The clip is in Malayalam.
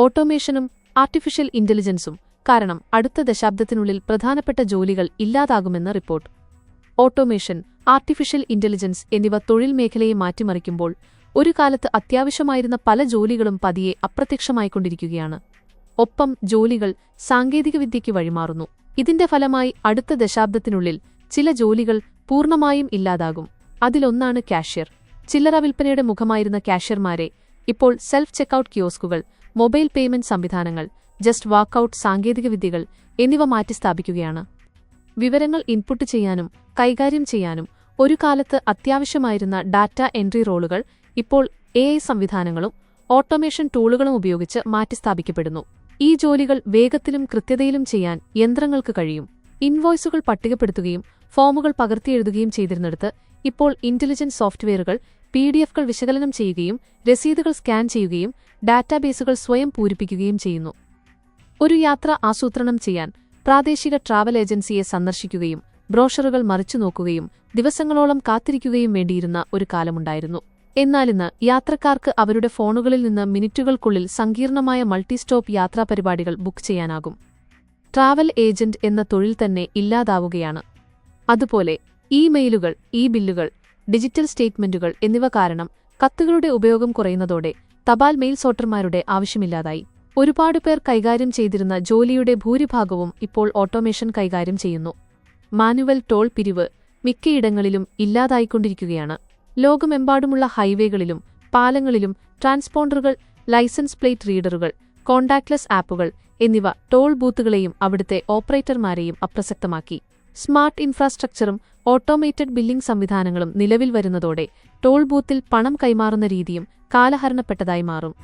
ഓട്ടോമേഷനും ആർട്ടിഫിഷ്യൽ ഇന്റലിജൻസും കാരണം അടുത്ത ദശാബ്ദത്തിനുള്ളിൽ പ്രധാനപ്പെട്ട ജോലികൾ ഇല്ലാതാകുമെന്ന് റിപ്പോർട്ട്. ഓട്ടോമേഷൻ ആർട്ടിഫിഷ്യൽ ഇന്റലിജൻസ് എന്നിവ തൊഴിൽ മേഖലയെ മാറ്റിമറിക്കുമ്പോൾ ഒരു കാലത്ത് അത്യാവശ്യമായിരുന്ന പല ജോലികളും പതിയെ അപ്രത്യക്ഷമായിക്കൊണ്ടിരിക്കുകയാണ് ഒപ്പം ജോലികൾ സാങ്കേതികവിദ്യയ്ക്ക് വഴിമാറുന്നു. ഇതിന്റെ ഫലമായി അടുത്ത ദശാബ്ദത്തിനുള്ളിൽ ചില ജോലികൾ പൂർണമായും ഇല്ലാതാകും. അതിലൊന്നാണ് കാഷ്യർ. ചില്ലറ വിൽപ്പനയുടെ മുഖമായിരുന്ന കാഷ്യർമാരെ ഇപ്പോൾ സെൽഫ് ചെക്കൌട്ട് കിയോസ്കുകൾ മൊബൈൽ പേയ്മെന്റ് സംവിധാനങ്ങൾ ജസ്റ്റ് വാക്കൌട്ട് സാങ്കേതികവിദ്യകൾ എന്നിവ മാറ്റിസ്ഥാപിക്കുകയാണ് വിവരങ്ങൾ ഇൻപുട്ട് ചെയ്യാനും കൈകാര്യം ചെയ്യാനും ഒരു കാലത്ത് അത്യാവശ്യമായിരുന്ന ഡാറ്റ എൻട്രി റോളുകൾ ഇപ്പോൾ എ ഐ സംവിധാനങ്ങളും ഓട്ടോമേഷൻ ടൂളുകളും ഉപയോഗിച്ച് മാറ്റിസ്ഥാപിക്കപ്പെടുന്നു ഈ ജോലികൾ വേഗത്തിലും കൃത്യതയിലും ചെയ്യാൻ യന്ത്രങ്ങൾക്ക് കഴിയും. ഇൻവോയ്സുകൾ പട്ടികപ്പെടുത്തുകയും ഫോമുകൾ പകർത്തിയെഴുതുകയും ചെയ്തിരുന്നിടത്ത് ഇപ്പോൾ ഇന്റലിജന്റ് സോഫ്റ്റ്വെയറുകൾ പി ഡി എഫുകൾ വിശകലനം ചെയ്യുകയും രസീതുകൾ സ്കാൻ ചെയ്യുകയും ഡാറ്റാബേസുകൾ സ്വയം പൂരിപ്പിക്കുകയും ചെയ്യുന്നു. ഒരു യാത്ര ആസൂത്രണം ചെയ്യാൻ പ്രാദേശിക ട്രാവൽ ഏജൻസിയെ സന്ദർശിക്കുകയും ബ്രോഷറുകൾ മറിച്ചു നോക്കുകയും ദിവസങ്ങളോളം കാത്തിരിക്കുകയും വേണ്ടിയിരുന്ന ഒരു കാലമുണ്ടായിരുന്നു. എന്നാലിന്ന് യാത്രക്കാർക്ക് അവരുടെ ഫോണുകളിൽ നിന്ന് മിനിറ്റുകൾക്കുള്ളിൽ സങ്കീർണമായ മൾട്ടി സ്റ്റോപ്പ് യാത്രാ പരിപാടികൾ ബുക്ക് ചെയ്യാനാകും. ട്രാവൽ ഏജന്റ് എന്ന തൊഴിൽ തന്നെ ഇല്ലാതാവുകയാണ്. അതുപോലെ ഇമെയിലുകൾ ഇ ബില്ലുകൾ ഡിജിറ്റൽ സ്റ്റേറ്റ്മെന്റുകൾ എന്നിവ കാരണം കത്തുകളുടെ ഉപയോഗം കുറയുന്നതോടെ തപാൽ മെയിൽ സോട്ടർമാരുടെ ആവശ്യമില്ലാതായി. ഒരുപാട് പേർ കൈകാര്യം ചെയ്തിരുന്ന ജോലിയുടെ ഭൂരിഭാഗവും ഇപ്പോൾ ഓട്ടോമേഷൻ കൈകാര്യം ചെയ്യുന്നു. മാനുവൽ ടോൾ പിരിവ് മിക്കയിടങ്ങളിലും ഇല്ലാതായിക്കൊണ്ടിരിക്കുകയാണ്. ലോകമെമ്പാടുമുള്ള ഹൈവേകളിലും പാലങ്ങളിലും ട്രാൻസ്പോണ്ടറുകൾ ലൈസൻസ് പ്ലേറ്റ് റീഡറുകൾ കോണ്ടാക്ട്ലെസ് ആപ്പുകൾ എന്നിവ ടോൾ ബൂത്തുകളെയും അവിടുത്തെ ഓപ്പറേറ്റർമാരെയും അപ്രസക്തമാക്കി. സ്മാർട്ട് ഇൻഫ്രാസ്ട്രക്ചറും ഓട്ടോമേറ്റഡ് ബില്ലിംഗ് സംവിധാനങ്ങളും നിലവിൽ വരുന്നതോടെ ടോൾ ബൂത്തിൽ പണം കൈമാറുന്ന രീതിയും കാലഹരണപ്പെട്ടതായി മാറും.